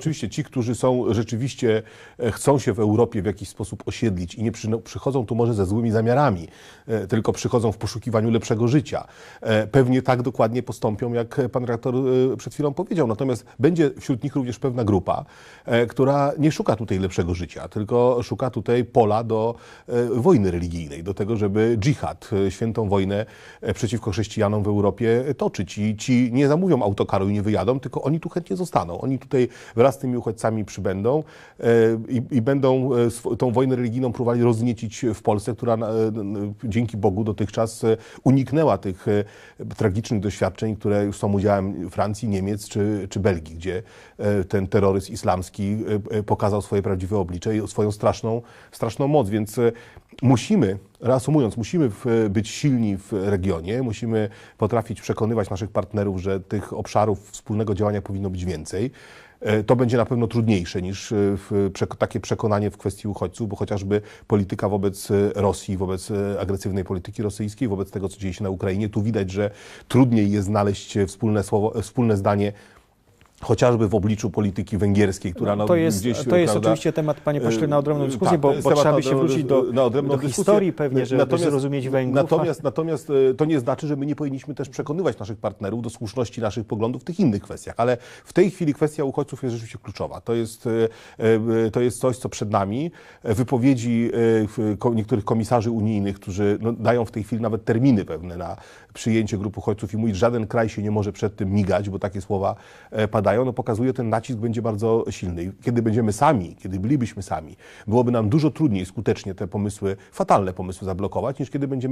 Oczywiście ci, którzy są rzeczywiście, e, chcą się w Europie w jakiś sposób osiedlić i nie przy, przychodzą tu może ze złymi zamiarami, e, tylko przychodzą w poszukiwaniu lepszego życia. E, Pewnie tak dokładnie postąpią, jak pan redaktor e, przed chwilą powiedział. Natomiast będzie wśród nich również pewna grupa, która nie szuka tutaj lepszego życia, tylko szuka tutaj pola do wojny religijnej, do tego, żeby dżihad, świętą wojnę przeciwko chrześcijanom w Europie toczyć. I ci nie zamówią autokaru i nie wyjadą, tylko oni tu chętnie zostaną. Oni tutaj wraz z tymi uchodźcami przybędą e, i, i będą e, tą wojnę religijną próbowali rozniecić w Polsce, która e, dzięki Bogu dotychczas uniknęła tych tragicznych doświadczeń, które już są udziałem Francji, Niemiec czy, czy Belgii, gdzie ten terroryzm islamski pokazał swoje prawdziwe oblicze i swoją straszną, straszną moc. Więc musimy, reasumując, musimy być silni w regionie, musimy potrafić przekonywać naszych partnerów, że tych obszarów wspólnego działania powinno być więcej. E, To będzie na pewno trudniejsze niż e, takie przekonanie w kwestii uchodźców, bo chociażby polityka wobec e, Rosji, wobec agresywnej polityki rosyjskiej, wobec tego, co dzieje się na Ukrainie, tu widać, że trudniej jest znaleźć wspólne, słowo, wspólne zdanie chociażby w obliczu polityki węgierskiej, która no, To jest, gdzieś, to jest prawda, oczywiście temat, panie pośle, na odrębną e, dyskusję, tak, bo, bo trzeba by się wrócić do, do historii pewnie, żeby Natomiast- zrozumieć Węgrów. Natomiast, natomiast e, to nie znaczy, że my nie powinniśmy też przekonywać naszych partnerów do słuszności naszych poglądów w tych innych kwestiach, ale w tej chwili kwestia uchodźców jest rzeczywiście kluczowa. To jest, e, to jest coś, co przed nami. Wypowiedzi niektórych komisarzy unijnych, którzy no, dają w tej chwili nawet terminy pewne na przyjęcie grup uchodźców i mówić, że żaden kraj się nie może przed tym migać, bo takie słowa e, padają, no pokazuje, ten nacisk będzie bardzo silny. Kiedy będziemy sami, kiedy bylibyśmy sami, byłoby nam dużo trudniej skutecznie te pomysły, fatalne pomysły zablokować, niż kiedy będziemy